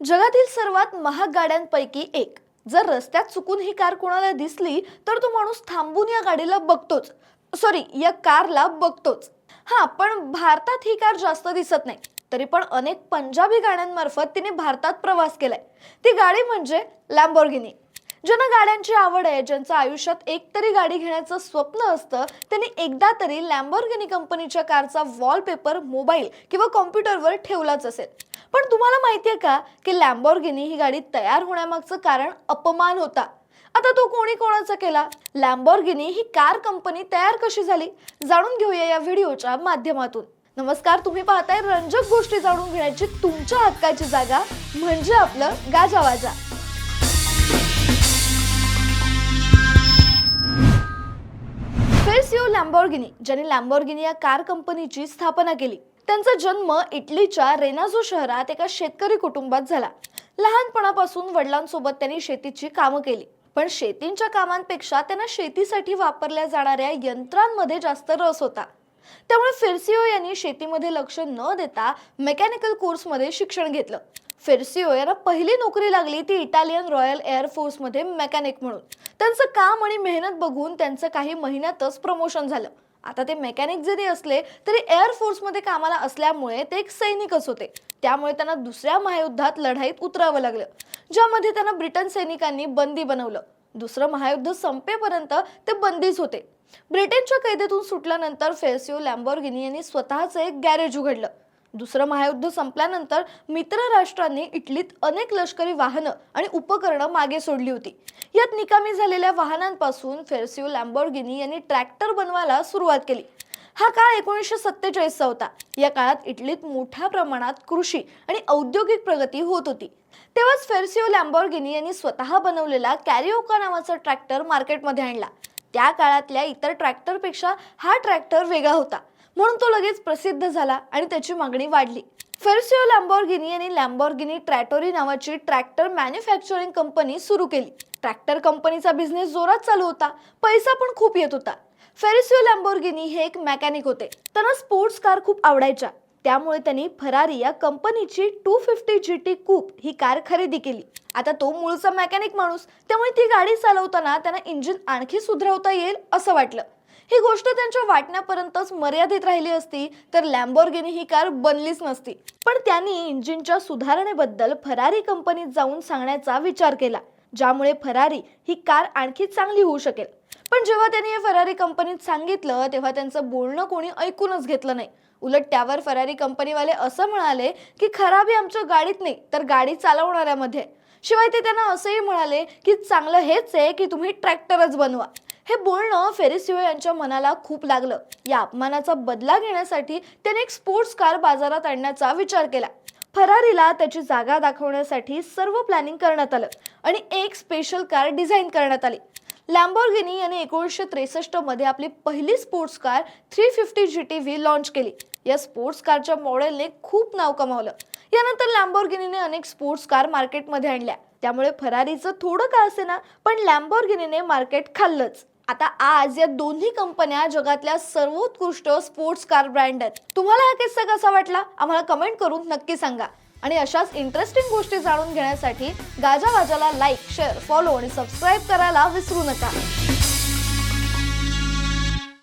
जगातील सर्वात महाग गाड्यांपैकी एक. जर रस्त्यात चुकून ही कार कोणाला दिसली तर तो माणूस थांबून या गाडीला बघतोच. सॉरी या कारला बघतोच. हा पण भारतात ही कार जास्त दिसत नाही. तरी पण अनेक पंजाबी गाड्यांमार्फत तिने भारतात प्रवास केलाय. ती गाडी म्हणजे लॅम्बोर्गिनी ज्यांना गाड्यांची आवड आहे ज्यांचं आयुष्यात एक तरी गाडी घेण्याचं स्वप्न असतं त्यांनी एकदा तरी लॅम्बोर्गिनी कंपनीच्या कारचा वॉलपेपर मोबाईल किंवा कॉम्प्युटरवर ठेवलाच असेल. पण तुम्हाला माहिती आहे का की लॅम्बॉर्गिनी ही गाडी तयार होण्यामागचं कारण अपमान होता. आता तो कोणी कोणाचा केला? लॅम्बॉर्गिनी ही कार कंपनी तयार कशी झाली? जाणून घेऊया या व्हिडिओच्या माध्यमातून. नमस्कार तुम्ही पाहताय रंजक गोष्टी जाणून घेण्याची तुमच्या हक्काची जागा म्हणजे आपलं गाजावाजा. फेसिओ लॅम्बॉर्गिनी ज्याने लॅम्बॉर्गिनी या कार कंपनीची स्थापना केली. त्यांचा जन्म इटलीच्या रेनाझो शहरात एका शेतकरी कुटुंबात झाला. लहानपणापासून वडिलांसोबत त्यांनी शेतीची कामं केली. पण शेतींच्या कामांपेक्षा त्यांना शेतीसाठी वापरल्या जाणाऱ्या यंत्रांमध्ये जास्त रस होता. त्यामुळे फिरसिओ यांनी शेतीमध्ये लक्ष न देता मेकॅनिकल कोर्समध्ये शिक्षण घेतलं. फेर्सिओ यांना पहिली नोकरी लागली ती इटालियन रॉयल एअरफोर्समध्ये मेकॅनिक म्हणून. त्यांचं काम आणि मेहनत बघून त्यांचं काही महिन्यातच प्रमोशन झालं. आता ते मेकॅनिक जरी असले तरी एअरफोर्समध्ये कामाला असल्यामुळे ते एक सैनिकच होते. त्यामुळे त्यांना दुसऱ्या महायुद्धात लढाईत उतरावं लागलं. ज्यामध्ये त्यांना ब्रिटन सैनिकांनी बंदी बनवलं. दुसरं महायुद्ध संपेपर्यंत ते बंदीच होते. ब्रिटनच्या कैदेतून सुटल्यानंतर फेसिओ लॅम्बोर्गिनी यांनी स्वतःचं एक गॅरेज उघडलं. दुसरं महायुद्ध संपल्यानंतर मित्र राष्ट्रांनी इटलीत अनेक लष्करी वाहनं आणि उपकरणं मागे सोडली होती. यात निकामी झालेल्या वाहनांपासून फेर्सिओ लॅम्बोर्गिनी यांनी ट्रॅक्टर बनवायला सुरुवात केली. हा काळ एकोणीसशे सत्तेचाळीसचा होता. या काळात इटलीत मोठ्या प्रमाणात कृषी आणि औद्योगिक प्रगती होत होती. तेव्हाच फेरसिओ लॅम्बोर्गिनी यांनी स्वतः बनवलेला कॅरिओका नावाचा ट्रॅक्टर मार्केटमध्ये आणला. त्या काळातल्या इतर ट्रॅक्टरपेक्षा हा ट्रॅक्टर वेगळा होता. म्हणून तो लगेच प्रसिद्ध झाला आणि त्याची मागणी वाढली. फेरसिओ लॅम्बॉर्गिनी यांनी लॅम्बॉर्गिनी ट्रॅटोरी नावाची ट्रॅक्टर मॅन्युफॅक्चरिंग कंपनी सुरू केली. ट्रॅक्टर कंपनीचा बिझनेस जोरात चालू होता. पैसा पण खूप येत होता. फेरिसिओ लॅम्बोर्गिनी हे एक मेकॅनिक होते. त्यांना स्पोर्ट्स कार खूप आवडायच्या. त्यामुळे त्यांनी फरारी या कंपनीची two fifty G T coupe ही कार खरेदी केली. आता तो मूळचा मेकॅनिक माणूस. त्यामुळे ती गाडी चालवताना त्यांना इंजिन आणखी सुधारवता येईल असं वाटलं. ही गोष्ट त्यांच्या वाटण्यापर्यंतच मर्यादित राहिली असती तर लॅम्बोर्गिनी ही कार बनलीच नसती. पण त्यांनी इंजिनच्या सुधारणेबद्दल फरारी कंपनीत जाऊन सांगण्याचा विचार केला ज्यामुळे फरारी ही कार आणखी चांगली होऊ शकेल. पण जेव्हा त्यांनी हे फरारी कंपनीत सांगितलं तेव्हा त्यांचं बोलणं कोणी ऐकूनच घेतलं नाही. उलट त्यावर फरारी कंपनीवाले असं म्हणाले की खराबी आमच्या गाडीत नाही तर गाडी चालवणाऱ्यामध्ये. शिवाय ते त्यांना असंही म्हणाले की चांगलं हेच आहे की तुम्ही ट्रॅक्टरच बनवा. हे बोलणं फेरिसिओ यांच्या मनाला खूप लागलं. या अपमानाचा बदला घेण्यासाठी त्याने एक स्पोर्ट्स कार बाजारात आणण्याचा विचार केला. फरारीला त्याची जागा दाखवण्यासाठी सर्व प्लॅनिंग करण्यात आलं आणि एक स्पेशल कार डिझाईन करण्यात आली. लॅम्बोर्गिनी यांनी एकोणीसशे त्रेसष्टमध्ये आपली पहिली sports car three fifty G T V launch केली. या स्पोर्ट्स कारच्या मॉडेलने खूप नाव कमावलं. यानंतर लॅम्बोर्गिनीने अनेक स्पोर्ट्स कार मार्केटमध्ये आणल्या. त्यामुळे फरारीचं थोडं का असेना पण लॅम्बोर्गिनीने मार्केट खाल्लंच. आता आज या दोन्ही कंपन्या जगातल्या सर्वोत्कृष्ट स्पोर्ट्स कार ब्रँड आहेत. तुम्हाला हा किस्सा कसा वाटला? आम्हाला कमेंट करून नक्की सांगा. आणि अशाच इंटरेस्टिंग गोष्टी जाणून घेण्यासाठी गाजावाजाला लाईक शेअर फॉलो आणि सबस्क्राईब करायला विसरू नका.